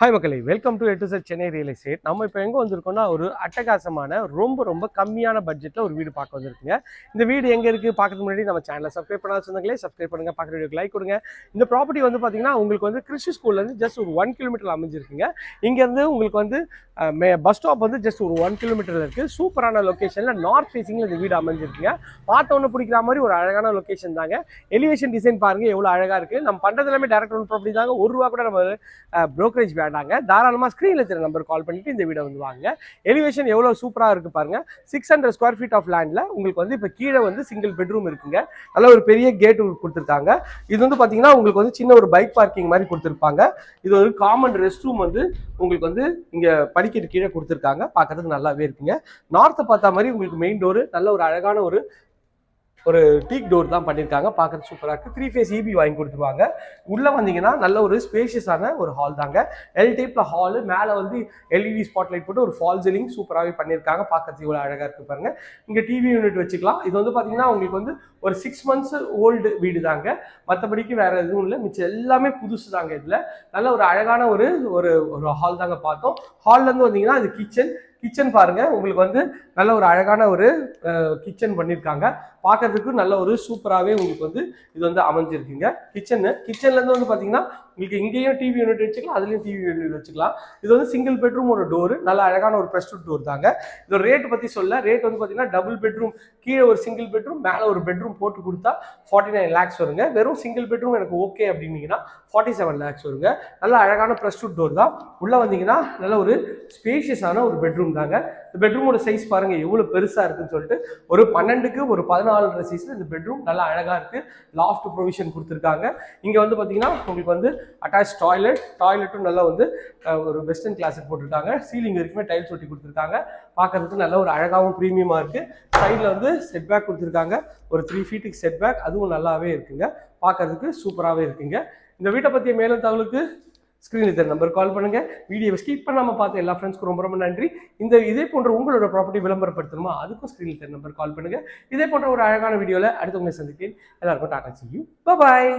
Hi மக்களை welcome to எட்டு sir Chennai real estate நம்ம இப்போ எங்கே வந்திருக்கோம்னா ஒரு அட்டகாசமான ரொம்ப ரொம்ப கம்மியான பட்ஜெட்டில் ஒரு வீடு பார்க்க வந்திருக்குங்க. இந்த வீடு எங்கே இருக்குது பார்க்கறதுக்கு முன்னாடி நம்ம சேனலை சப்ஸ்கிரைப் பண்ணாத சொந்தங்களே சப்ஸ்கிரைப் பண்ணுங்க பார்க்குற வீடியோக்கு லைக் கொடுங்க. இந்த ப்ராப்பர்ட்டி வந்து பார்த்தீங்கன்னா உங்களுக்கு வந்து கிறிஸ்டி ஸ்கூல்லேருந்து ஜஸ்ட் ஒரு ஒன் கிலோமீட்டர் அமைஞ்சிருக்குங்க. இங்கேருந்து உங்களுக்கு வந்து பஸ் ஸ்டாப் வந்து ஜஸ்ட் ஒரு ஒன் கிலோமீட்டரில் இருக்குது சூப்பரான லொக்கேஷனில் நார்த் ஃபேஸிங்கில் இந்த வீடு அமைஞ்சிருக்குங்க. பார்த்த ஒன்று பிடிக்கிற மாதிரி ஒரு அழகான லொக்கேஷன் தாங்க. எலிவேஷன் டிசைன் பாருங்கள் எவ்வளோ அழகாக இருக்குது நம்ம பண்ணுறது எல்லாமே டேரக்ட் ஒன் ப்ராப்பர்ட்டி தாங்க. ஒரு ரூபா கூட நம்ம ப்ரோக்கரேஜ் வேண்டாங்க தாராளமாக ஸ்க்ரீனில் இருக்கிற நம்பர் கால் பண்ணிட்டு இந்த வீடை வந்து வாங்க. எலிவேஷன் எவ்வளோ சூப்பராக இருக்குது பாருங்க. Six hundred square feet of லேண்டில் உங்களுக்கு வந்து இப்போ கீழே வந்து சிங்கிள் பெட்ரூம் இருக்குங்க. நல்ல ஒரு பெரிய கேட் கொடுத்துருக்காங்க. இது வந்து பார்த்தீங்கன்னா உங்களுக்கு வந்து சின்ன ஒரு பைக் பார்க்கிங் மாதிரி கொடுத்துருப்பாங்க. இது ஒரு காமன் ரெஸ்ட் ரூம் வந்து உங்களுக்கு வந்து இங்கே படிக்கட்டு கீழே கொடுத்துருக்காங்க. பார்க்கறதுக்கு நல்லாவே இருக்குங்க. நார்த்தை பார்த்தா மாதிரி உங்களுக்கு மெயின் டோரு நல்ல ஒரு அழகான ஒரு ஒரு டீக் டோர் தான் பண்ணியிருக்காங்க பார்க்கறது சூப்பராக இருக்குது த்ரீ ஃபேஸ் இபி வாங்கி கொடுத்துருவாங்க. உள்ளே வந்தீங்கன்னா நல்ல ஒரு ஸ்பேஷியஸான ஒரு ஹால் தாங்க. எல் டைப்பில் ஹாலு மேலே வந்து எல்இடி ஸ்பாட் லைட் போட்டு ஒரு ஃபால் சீலிங் சூப்பராகவே பண்ணியிருக்காங்க பார்க்கறதுக்கு இவ்வளோ அழகாக இருக்குது பாருங்க. இங்கே டிவி யூனிட் வச்சுக்கலாம். இது வந்து பார்த்தீங்கன்னா உங்களுக்கு வந்து ஒரு சிக்ஸ் மந்த்ஸ் ஓல்டு வீடு தாங்க. மற்றபடிக்கு வேறு எதுவும் இல்லை. மிச்சம் எல்லாமே புதுசு தாங்க இதில். நல்ல ஒரு அழகான ஒரு ஒரு ஒரு ஹால் தாங்க பார்த்தோம். ஹால்லேருந்து வந்தீங்கன்னா அது கிச்சன் கிச்சன் பாருங்க. உங்களுக்கு வந்து நல்ல ஒரு அழகான ஒரு கிச்சன் பண்ணியிருக்காங்க பார்க்கறதுக்கு நல்ல ஒரு சூப்பராகவே உங்களுக்கு வந்து இது வந்து அமைஞ்சிருக்குங்க. கிச்சனு கிச்சன்லேருந்து வந்து பார்த்தீங்கன்னா உங்களுக்கு இங்கேயும் டிவி யூனிட் வச்சுக்கலாம் அதுலேயும் டிவி யூனிட் வச்சுக்கலாம். இது வந்து சிங்கிள் பெட்ரூம் ஒரு டோர் நல்ல அழகான ஒரு ப்ரெஸ்டூட் டோர் தாங்க. இதோட ரேட் பற்றி சொல்ல ரேட் வந்து பார்த்தீங்கன்னா டபுள் பெட்ரூம் கீழே ஒரு சிங்கிள் பெட்ரூம் மேலே ஒரு பெட்ரூம் போட்டு கொடுத்தா ஃபார்ட்டி நைன் லேக்ஸ் வருங்க. வெறும் சிங்கிள் பெட்ரூம் எனக்கு ஓகே அப்படின்னீங்கன்னா ஃபார்ட்டி செவன் லேக்ஸ் வருங்க. நல்ல அழகான ப்ரெஸ்டூட் டோர் தான். உள்ளே வந்தீங்கன்னா நல்ல ஒரு ஸ்பேஷியஸான ஒரு பெட்ரூம் தாங்க. இந்த பெட்ரூமோட சைஸ் பாருங்கள் எவ்வளோ பெருசாக இருக்குன்னு சொல்லிட்டு ஒரு பன்னெண்டுக்கு ஒரு பதினாலு சைஸில் இந்த பெட்ரூம் நல்லா அழகாக இருக்குது லாஃப்ட் ப்ரொவிஷன் கொடுத்துருக்காங்க. இங்கே வந்து பார்த்தீங்கன்னா உங்களுக்கு வந்து அட்டாச் டாய்லெட் டாய்லெட்டும் நல்லா வந்து ஒரு வெஸ்டர்ன் கிளாஸுக்கு போட்டிருக்காங்க. சீலிங் வரைக்குமே டைல்ஸ் ஒட்டி கொடுத்துருக்காங்க. பார்க்கறதுக்கு நல்ல ஒரு அழகாகவும் ப்ரீமியமாக இருக்குது சைடில் வந்து செட் பேக் கொடுத்துருக்காங்க. ஒரு த்ரீ ஃபீட்டுக்கு செட் பேக் அதுவும் நல்லாவே இருக்குங்க. பார்க்கறதுக்கு சூப்பராகவே இருக்குங்க. இந்த வீட்டை பற்றிய மேலும் தகவலுக்கு ஸ்க்ரீனில் இருக்கிற நம்பர் கால் பண்ணுங்க. வீடியோவை ஸ்கிப் பண்ணாமல் பார்த்த எல்லா ஃப்ரெண்ட்ஸ்க்கும் ரொம்ப ரொம்ப நன்றி. இந்த இதே போன்ற உங்களோட ப்ராப்பர்ட்டி விளம்பரப்படுத்தணுமா? அதுக்கும் ஸ்க்ரீனில் இருக்கிற நம்பர் கால் பண்ணுங்க. இதே போன்ற ஒரு அழகான வீடியோவில் அடுத்தவங்களை சந்திக்கிறேன் எல்லாருக்கும் டாட்டா சி யூ. பாய்